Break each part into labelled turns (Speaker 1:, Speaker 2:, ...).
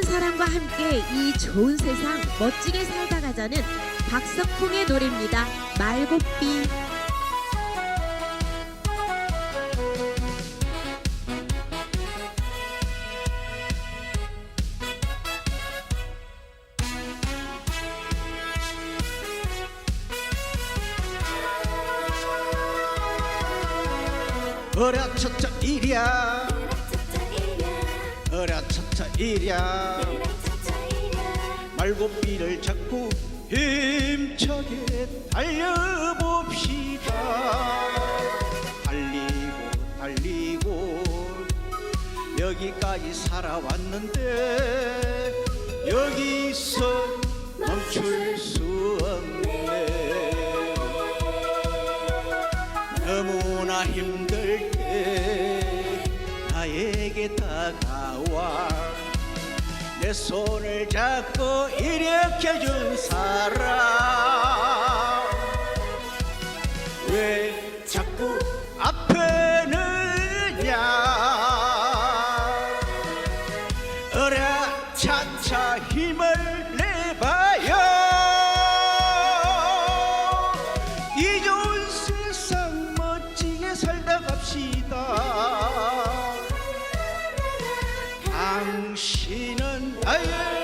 Speaker 1: 많은 사람과 함께 이 좋은 세상 멋지게 살다 가자는 박석홍의 노래입니다. 말고삐.
Speaker 2: 어라차차 이랴 어라 차차 이랴. 말고삐를 잡고 힘차게 달려봅시다. 달리고 달리고 여기까지 살아왔는데 여기서 멈출 수 없네. 너무나 힘들 때 나에게 다가와 내 손을 잡고 일으켜준 사람. 왜 자꾸 앞에 느냐? 어라 차차 힘을 당신은 나의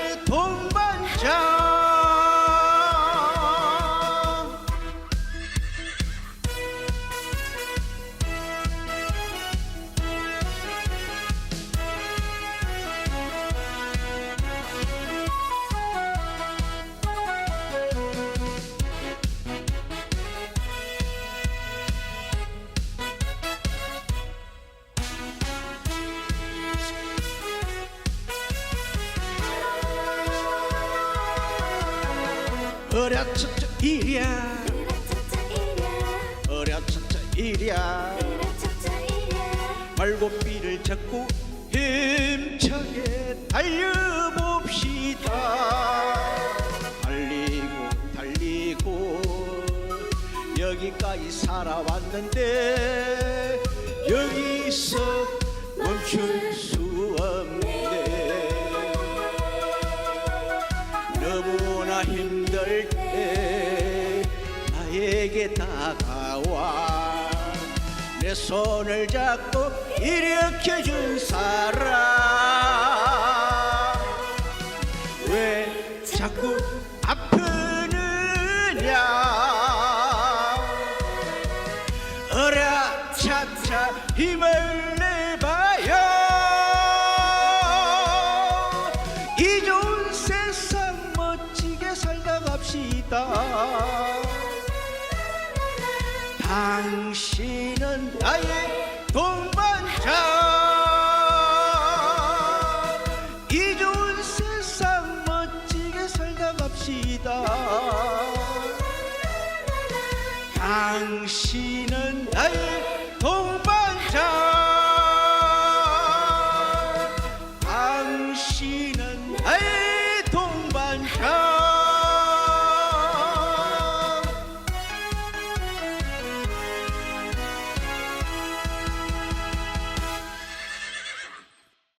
Speaker 2: 어랴차차 이랴 어랴차차 이랴 말고삐를 잡고 힘차게 달려봅시다. 달리고 달리고 여기까지 살아왔는데 여기서 멈출 수 힘들 때 나에게 다가와 내 손을 잡고 일으켜 준 사람. 왜 자꾸 아프느냐? 어라 차차 힘을 내봐요. 이 좋은 세상 삽시다. 당신은 나의 동반자. 이 좋은 세상 멋지게 살다 갑시다. 당신은 나의 동반자. 당신은